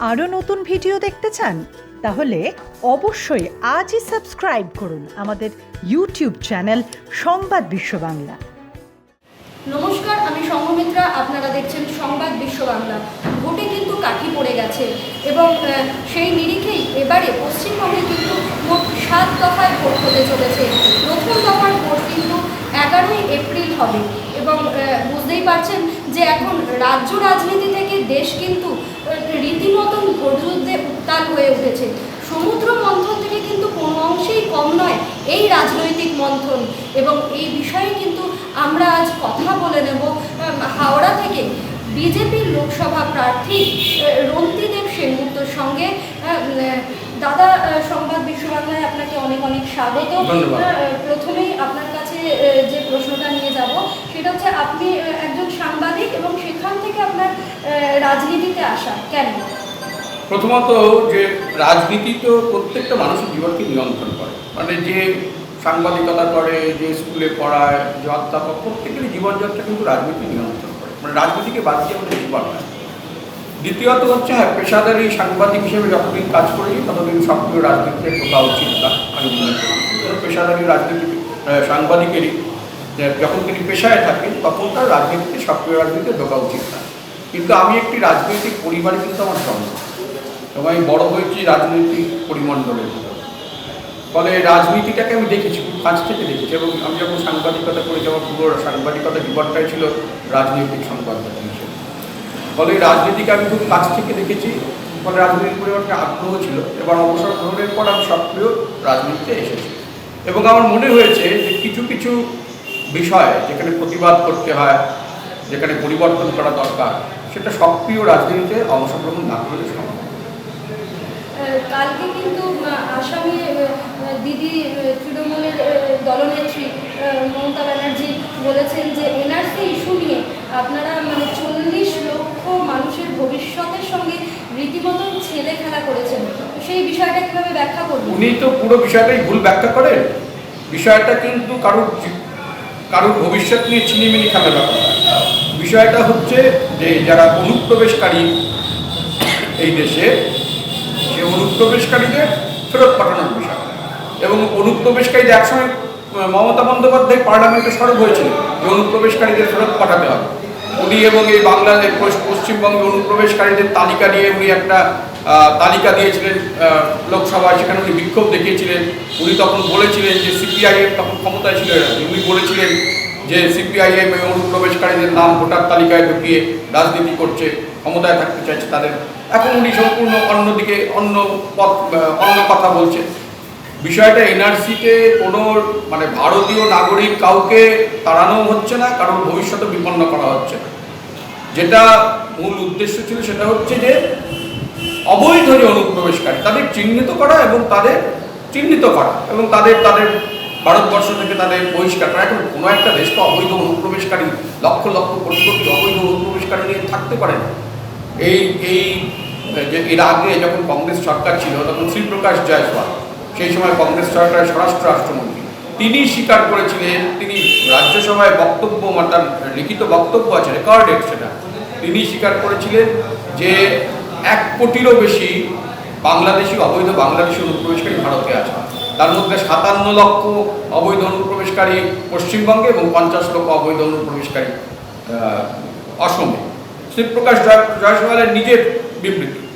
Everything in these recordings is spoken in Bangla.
আরও নতুন ভিডিও দেখতে চান? তাহলে অবশ্যই আজই সাবস্ক্রাইব করুন আমাদের ইউটিউব চ্যানেল সংবাদ বিশ্ব বাংলা। নমস্কার, আমি সংঘমিত্রা আপনারা দেখছেন সংবাদ বিশ্ব বাংলা। ভোটে কিন্তু কাঠি পড়ে গেছে এবং সেই নিরিখেই এবারে পশ্চিমবঙ্গে কিন্তু মোট সাত দফায় ভোট হতে চলেছে। প্রথম দফার ভোট কিন্তু এগারোই এপ্রিল হবে এবং বুঝতেই পারছেন যে এখন রাজ্য রাজনীতি থেকে দেশ কিন্তু রীতিমতন ভোটযুদ্ধে উত্তাল হয়ে উঠেছে। সমুদ্র মন্থন থেকে কিন্তু কোনো অংশেই কম নয় এই রাজনৈতিক মন্থন। এবং এই বিষয়ে কিন্তু আমরা আজ কথা বলে নেব হাওড়া থেকে বিজেপির লোকসভা প্রার্থী রন্তিদেব সেনগুপ্তর সঙ্গে দাদা সংবাদ বিশ্ব বাংলায় আপনাকে অনেক অনেক স্বাগত। প্রথমেই আপনার কাছে যে প্রশ্নটা নিয়ে যাব সেটা হচ্ছে আপনি একজন সাংবাদিক এবং সেখান থেকে আপনার রাজনীতিতে আসা কেন? প্রথমত যে রাজনীতি তো প্রত্যেকটা মানুষের জীবনকে নিয়ন্ত্রণ করে। মানে যে সাংবাদিকতা করে যে স্কুলে পড়ায় যে অধ্যাপক প্রত্যেকেরই জীবনযাত্রা কিন্তু রাজনীতি নিয়ন্ত্রণ করে। মানে রাজনীতিকে বাদ দিয়ে আমাদের জীবন হয় দ্বিতীয়ত হচ্ছে হ্যাঁ পেশাদারি সাংবাদিক হিসেবে যতদিন কাজ করি, ততদিন সক্রিয় রাজনীতিতে ঢোকা উচিত না, আমি মনে করি। পেশাদারি রাজনীতি সাংবাদিকেরই যখন তিনি পেশায় থাকেন, তখন তার রাজনীতিতে সক্রিয় রাজনীতিতে ঢোকা উচিত না। কিন্তু আমি একটি রাজনৈতিক পরিবারে কিন্তু আমার জন্ম। এবং আমি বড় হয়েছি রাজনৈতিক পরিমণ্ডলের ফলে রাজনীতিটাকে আমি দেখেছি, খুব কাছ থেকে দেখেছি। এবং আমি যখন সাংবাদিকতা করেছি, আমার পুরো সাংবাদিকতা জীবনটাই ছিল রাজনৈতিক সংবাদদাতা হিসেবে। ফলে রাজনীতিকে আমি খুব কাছ থেকে দেখেছি, ফলে রাজনীতির পরিমাণ একটা আগ্রহ ছিল এবার অবসর গ্রহণের পর আমি সক্রিয় রাজনীতিতে এসেছি এবং আমার মনে হয়েছে যে কিছু কিছু বিষয় যেখানে প্রতিবাদ করতে হয়, যেখানে পরিবর্তন করা দরকার, সেটা সক্রিয় রাজনীতিতে অংশগ্রহণ না করলে সম্ভব। কালকে কিন্তু আসামে দিদি তৃণমূলের দলনেত্রী মমতা ব্যানার্জি বলেছেন যে এনআরসি ইস্যু নিয়ে আপনারা মানে চল্লিশ লক্ষ মানুষের ভবিষ্যতের সঙ্গে রীতিমতন ছেলে খেলা করেছেন। সেই বিষয়টা কীভাবে ব্যাখ্যা করবেন? উনি তো পুরো বিষয়টাই ভুল ব্যাখ্যা করেন। বিষয়টা কিন্তু কারোর কারোর ভবিষ্যৎ নিয়ে ছিনিমিনি খেলার ব্যাপার। বিষয়টা হচ্ছে যে যারা অনুপ্রবেশকারী এই দেশে, সে অনুপ্রবেশকারীদের ফেরত পাঠানোর বিষয়। এবং অনুপ্রবেশকারীদের একসময় মমতা বন্দ্যোপাধ্যায় পার্লামেন্টে সরব হয়েছিল যে অনুপ্রবেশকারীদের ফেরত পাঠাতে হবে। উনি এবং এই বাংলাদেশ পশ্চিমবঙ্গে অনুপ্রবেশকারীদের তালিকা নিয়ে উনি একটা তালিকা দিয়েছিলেন লোকসভায়, সেখানে উনি বিক্ষোভ দেখিয়েছিলেন। উনি তখন বলেছিলেন যে সিপিআইএম তখন ক্ষমতায় ছিল উনি বলেছিলেন যে সিপিআইএম এই অনুপ্রবেশকারীদের নাম ভোটার তালিকায় ঢুকিয়ে রাজনীতি করছে, ক্ষমতায় থাকতে চাইছে তাদের। এখন উনি সম্পূর্ণ অন্যদিকে, অন্য পথ অন্য কথা বলছে বিষয়টা এনআরসিতে কোনো মানে ভারতীয় নাগরিক কাউকে তাড়ানো হচ্ছে না, কারণ ভবিষ্যতে বিপন্ন করা হচ্ছে না। যেটা মূল উদ্দেশ্য ছিল সেটা হচ্ছে যে, অবৈধ যে অনুপ্রবেশকারী, তাদের চিহ্নিত করা এবং তাদের চিহ্নিত করা এবং তাদের তাদের ভারতবর্ষ থেকে তাদের বহিষ্কার করা। এখন কোনো একটা দেশ তো অবৈধ অনুপ্রবেশকারী, লক্ষ লক্ষ কোটি কোটি অবৈধ অনুপ্রবেশকারী নিয়ে থাকতে পারে না। এই এই এর আগে যখন কংগ্রেস সরকার ছিল, তখন শ্রীপ্রকাশ জয়সওয়াল সেই সময় কংগ্রেস সরকারের স্বরাষ্ট্র রাষ্ট্রমন্ত্রী। তিনি স্বীকার করেছিলেন, তিনি রাজ্যসভায় বক্তব্য তার লিখিত বক্তব্য আছে রেকর্ডেড সেটা। তিনি স্বীকার করেছিলেন যে এক কোটিরও বেশি বাংলাদেশি, অবৈধ বাংলাদেশি অনুপ্রবেশকারী ভারতে আছে। তার মধ্যে সাতান্ন লক্ষ অবৈধ অনুপ্রবেশকারী পশ্চিমবঙ্গে এবং পঞ্চাশ লক্ষ অবৈধ অনুপ্রবেশকারী অসমে। শিবপ্রকাশ জয়- জয়সওয়ালের নিজের বিবৃতি।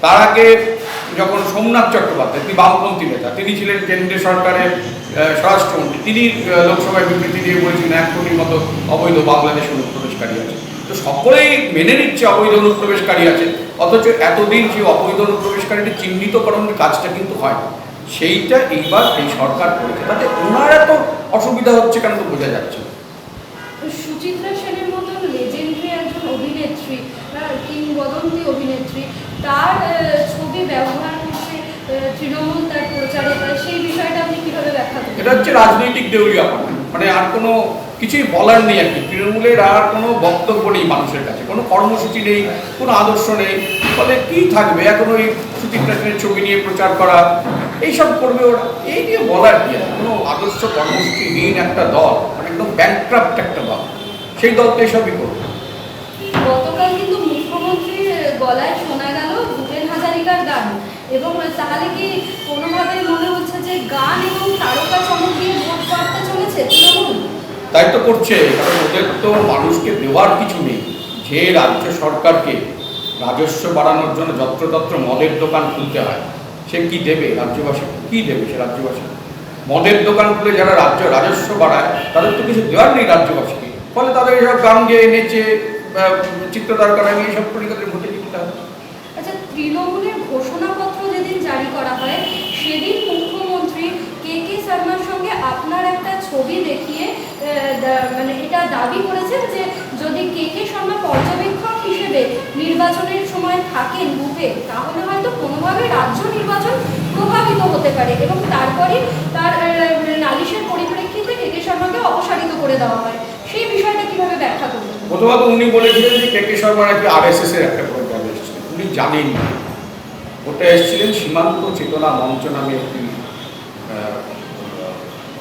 তার আগে যখন সোমনাথ চট্টোপাধ্যায়, তিনি বামপন্থী নেতা, তিনি ছিলেন কেন্দ্রীয় সরকারের স্বরাষ্ট্রমন্ত্রী, তিনি লোকসভায় বিবৃতি দিয়ে বলেছিলেন এক কোটির মতো অবৈধ বাংলাদেশ অনুপ্রবেশকারী আছে তো সকলেই মেনে নিচ্ছে অবৈধ অনুপ্রবেশকারী আছে, অথচ এতদিন যে অবৈধ অনুপ্রবেশকারীদের চিহ্নিতকরণের কাজটা কিন্তু হয়। সেইটা এইবার এই সরকার করেছে, তাতে ওনার এত অসুবিধা হচ্ছে কেন তো বোঝা যাচ্ছে। সুচিত্রা সেনের মতন লেজেন্ডারি একজন অভিনেত্রী কিংবদন্তি অভিনেত্রী, তার ছবি ব্যবহার তৃণমূল তার প্রচারে সেই বিষয়টা আপনি কীভাবে ব্যাখ্যা করবেন? এটা হচ্ছে রাজনৈতিক দেউলিয়াপনা মানে আর কোনো কিছুই বলার নেই আর কি। তৃণমূলের আর কোনো বক্তব্য নেই মানুষের কাছে। কোনো কর্মসূচি নেই কোনো আদর্শ নেই। ফলে কি থাকবে? এখন ওই সুচিত্রা সেনের ছবি নিয়ে প্রচার করা এইসব করবে ওরা। এই নিয়ে বলার কি? কোনো আদর্শ কর্মসূচিহীন একটা দল মানে একদম ব্যাংক্রাফ্ট একটা দল সেই দল তো এসবই করবে। গতকাল কিন্তু মুখ্যমন্ত্রীর গলায় শোনা গেল যে এবং তাহলে কি কোনোভাবে মনে হচ্ছে যে গান এবং তারকা চমক ভোট করতে চলেছে তাই তো করছে কারণ ওদের তো মানুষকে দেওয়ার কিছু নেই। যে রাজ্য সরকারকে রাজস্ব বাড়ানোর জন্য যত্রতত্র মদের দোকান খুলতে হয় সে কি দেবে রাজ্যবাসী? কি দেবে সে রাজ্যবাসী? মদের দোকান খুলে যারা রাজ্য রাজস্ব বাড়ায় তাদের তো কিছু দেওয়ার নেই রাজ্যবাসীকে। ফলে তাদের এসব গান গেয়ে নেচে আহ, চিত্রদার করা এইসব তাদের ভোটে জিততে হবে। আচ্ছা তৃণমূলের ঘোষণাপত্র যেদিন জারি করা হয়, সেদিন মুখ্যমন্ত্রী কে কে শর্মার সঙ্গে আপনার একটা ছবি দেখিয়ে মানে এটা দাবি করেছেন যে যদি কে কে শর্মা পর্যবেক্ষক হিসেবে নির্বাচনের সময় থাকেন বুথে, তাহলে হয়তো কোনোভাবে রাজ্য নির্বাচন প্রভাবিত হতে পারে এবং তারপরে তার নালিশের পরিপ্রেক্ষিতে কে কে শর্মাকে অপসারিত করে দেওয়া হয়। সেই বিষয়টা কীভাবে ব্যাখ্যা করবেন? প্রথমত উনি বলেছিলেন যে কে কে শর্মা নাকি আর এস এর একটা জানেন। না ওটা এসেছিলেন সীমান্ত চেতনা মঞ্চ নামে একটি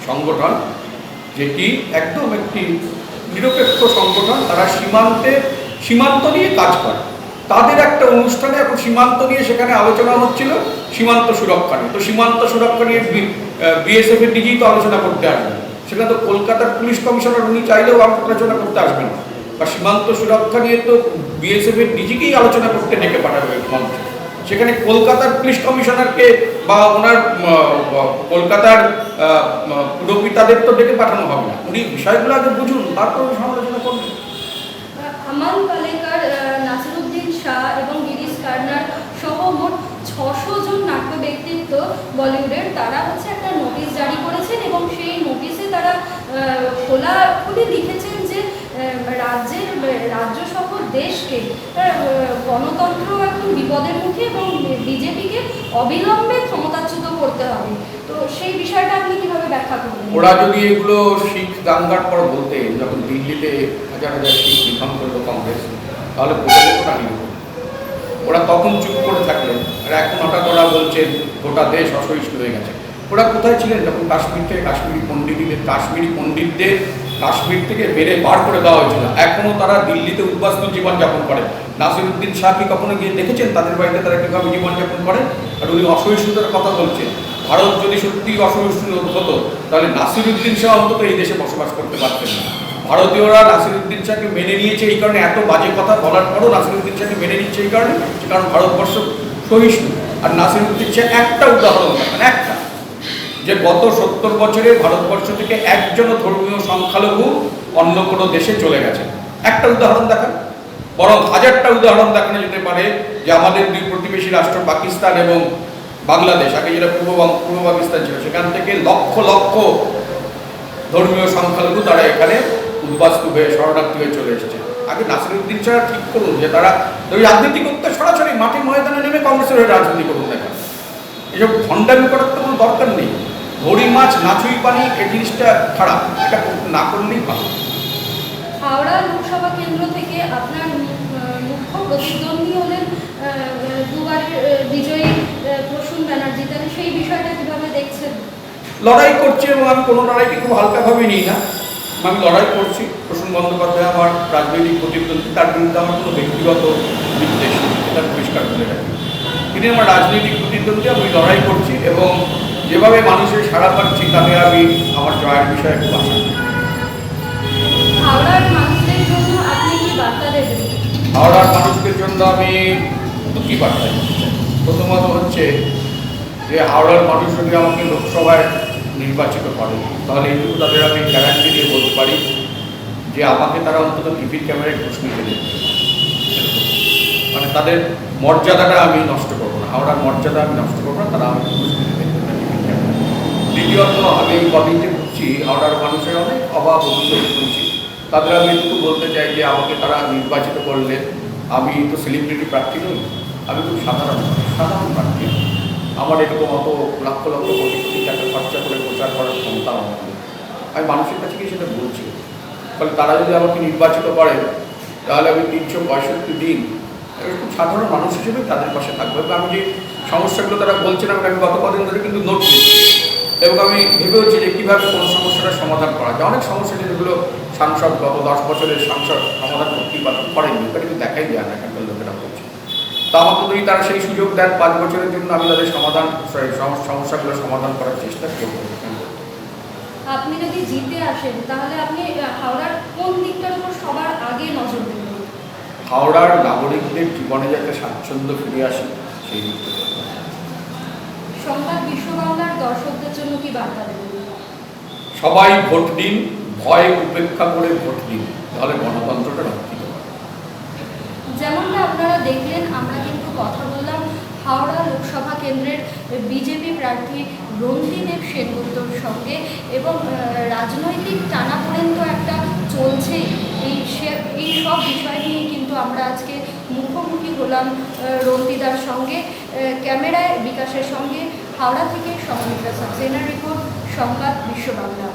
সংগঠন, যেটি একদম একটি নিরপেক্ষ সংগঠন। তারা সীমান্তে, সীমান্ত নিয়ে কাজ করে। তাদের একটা অনুষ্ঠানে এখন সীমান্ত নিয়ে সেখানে আলোচনা হচ্ছিল, সীমান্ত সুরক্ষা নিয়ে। তো সীমান্ত সুরক্ষা নিয়ে বিএসএফ এর ডিজি তো আলোচনা করতে আসবেন। সেখানে তো কলকাতার পুলিশ কমিশনার উনি চাইলেও আলোচনা করতে আসবেন না। বা সীমান্ত সুরক্ষা নিয়ে তো বিএসএফ এর ডিজিকেই আলোচনা করতে ডেকে পাঠাবে মঞ্চে সেখানে কলকাতার পুলিশ কমিশনারকে বা ওনার কলকাতার পুরপিতাদের তো ডেকে পাঠানো হবে না। উনি বিষয়গুলো আগে বুঝুন, তারপর সমালোচনা করবেন। আমান পালেকার নাসিরুদ্দিন শাহ এবং গিরিশ কার্নার সহ মোট ছশো জন নাট্য ব্যক্তিত্ব বলিউডের। তারা হচ্ছে একটা নোটিশ জারি করেছেন এবং সেই নোটিশে তারা খোলা খুলে রাজ্য সহ দেশকে আহ, গণতন্ত্র এখন বিপদের মুখে এবং বিজেপিকে অবিলম্বে ক্ষমতাচ্যুত করতে হবে। তো সেই বিষয়টা আপনি কীভাবে ব্যাখ্যা করবেন? ওরা যদি এগুলো শিখ দাঙ্গার পর বলতেন যখন দিল্লিতে হাজার হাজার শিখ নিধন করল কংগ্রেস তাহলে ওরা তখন চুপ করে থাকলেন আর এখন হঠাৎ ওরা বলছেন গোটা দেশ অসহিষ্ণু হয়ে গেছে। ওরা কোথায় ছিলেন? যখন কাশ্মীর থেকে কাশ্মীরি পণ্ডিতদের কাশ্মীরি পণ্ডিতদের কাশ্মীর থেকে বেড়ে বার করে দেওয়া হয়েছিল। এখনও তারা দিল্লিতে উদ্বাস্তু জীবনযাপন করে। নাসিরুদ্দিন শাহ কি কখনো গিয়ে দেখেছেন তাদের বাড়িতে তারা কীভাবে জীবনযাপন করে? আর উনি অসহিষ্ণুতার কথা বলছেন। ভারত যদি সত্যি অসহিষ্ণু হতো, তাহলে নাসিরুদ্দিন শাহ অন্তত এই দেশে বসবাস করতে পারতেন না। ভারতীয়রা নাসিরুদ্দিন শাহকে মেনে নিয়েছে এই কারণে এত বাজে কথা বলার পরও নাসিরুদ্দিন শাহকে মেনে নিচ্ছে এই কারণে, কারণ ভারতবর্ষ সহিষ্ণু। আর নাসিরুদ্দিন শাহ একটা উদাহরণ একটা। যে গত সত্তর বছরে ভারতবর্ষ থেকে একজনও ধর্মীয় সংখ্যালঘু অন্য কোনো দেশে চলে গেছে। একটা উদাহরণ দেখান। বরং হাজারটা উদাহরণ দেখানো যেতে পারে যে আমাদের দুই প্রতিবেশী রাষ্ট্র, পাকিস্তান এবং বাংলাদেশ, আগে যেটা পূর্ব পূর্ব পাকিস্তান ছিল, সেখান থেকে লক্ষ লক্ষ ধর্মীয় সংখ্যালঘু তারা এখানে উদ্বাস্তু হয়ে, শরণার্থী হয়ে চলে এসেছে। আগে নাসিরুদ্দিন ছাড়া ঠিক করুন, যে তারা ওই রাজনীতি করতে সরাসরি মাঠে ময়দানে নেমে কংগ্রেসের রাজনীতি করুন কেন? এসব ভণ্ডামি করার তো কোনো দরকার নেই। ভরি মাছ নাচুই পানি এই জিনিসটা খারাপ। এটা না করলেই ভালো। হাওড়া লোকসভা কেন্দ্র থেকে আপনার মুখ্য প্রতিদ্বন্দ্বী হলেন দুবারের বিজয়ী প্রসূন ব্যানার্জি। তাহলে সেই বিষয়টা কীভাবে দেখছেন? লড়াই করছি এবং আমি কোনো লড়াইকে খুব হালকাভাবে নিই না। আমি লড়াই করছি। প্রসূন বন্দ্যোপাধ্যায় আমার রাজনৈতিক প্রতিদ্বন্দ্বী। তার বিরুদ্ধে আমার কোনো ব্যক্তিগত বিদ্বেষ এটা পরিষ্কার করে রাখি। তিনি আমার রাজনৈতিক প্রতিদ্বন্দ্বী। আমি লড়াই করছি এবং যেভাবে মানুষের সাড়া পাচ্ছি তাতে আমি আমার জয়ের বিষয়ে খুব আশা। হাওড়ার মানুষদের জন্য আপনি কি বার্তা আমি প্রথমত হচ্ছে যে হাওড়ার মানুষ যদি আমাকে লোকসভায় নির্বাচিত করে তাহলে এইটুকু তাদের আমি গ্যারান্টি দিয়ে বলতে পারি যে আমাকে তারা অন্তত টিভির ক্যামেরায় ঘুষ নিতে দেবে। মানে তাদের মর্যাদাটা আমি নষ্ট করব না। হাওড়ার মর্যাদা আমি নষ্ট করব না তারা আমাকে ঘুষ নিতে দ্বিতীয়ত আমি কদিনটি ঘুরছি হাওড়ার মানুষের অনেক অভাব অভিযোগ শুনছি। তাদের আমি একটু বলতে চাই যে আমাকে তারা নির্বাচিত করলেন আমি তো সেলিব্রিটি প্রার্থী নই, আমি খুব সাধারণ সাধারণ প্রার্থী। আমার এরকম অত লক্ষ লক্ষ কোটি কোটি টাকা খরচা করে প্রচার করার ক্ষমতা আমার। আমি মানুষের কাছে গিয়ে সেটা বলছি। ফলে তারা যদি আমাকে নির্বাচিত করে, তাহলে আমি তিনশো পঁয়ষট্টি দিন খুব সাধারণ মানুষ হিসেবে তাদের পাশে থাকব। আমি যে সমস্যাগুলো তারা বলছেন, আমাকে আমি গত কদিন ধরে কিন্তু নোট নিচ্ছি এবং আমি ভেবেওছি যে কীভাবে কোন সমস্যাটার সমাধান করা যায়। অনেক সমস্যা যেগুলো সাংসদ গত দশ বছরের সাংসদ সমাধান করতেই করেননি এটা কিন্তু দেখাই যায় না এখানকার লোকেরা বলছে। তা আমাকে যদি তারা সেই সুযোগ দেন পাঁচ বছরের জন্য আমি তাদের সমাধান সমস্যাগুলো সমাধান করার চেষ্টা করব। আপনি যদি জিতে আসেন তাহলে আপনি হাওড়ার কোন দিকটার উপর সবার আগে নজর দেবেন? হাওড়ার নাগরিকদের জীবনে যাতে স্বাচ্ছন্দ্য ফিরে আসে সেই দিক থেকে সংবাদ বিশ্ব বাংলার দর্শকদের জন্য কি বার্তা সবাই ভোট দিন ভয় উপেক্ষা করে ভোট দিন তাহলে গণতন্ত্রটা রক্ষিত যেমনটা আপনারা দেখলেন আমরা কিন্তু কথা বললাম হাওড়া লোকসভা কেন্দ্রের বিজেপি প্রার্থী রন্তিদেব সেনগুপ্তর সঙ্গে এবং রাজনৈতিক টানাপোড়েন তো একটা চলছেই। এই সে এই সব বিষয় নিয়ে কিন্তু আমরা আজকে মুখোমুখি হলাম রন্তিদার সঙ্গে ক্যামেরায় বিকাশের সঙ্গে। হাওড়া থেকে সমন্বিতা সাক্সেনার রিপোর্ট সংবাদ বিশ্ব বাংলা।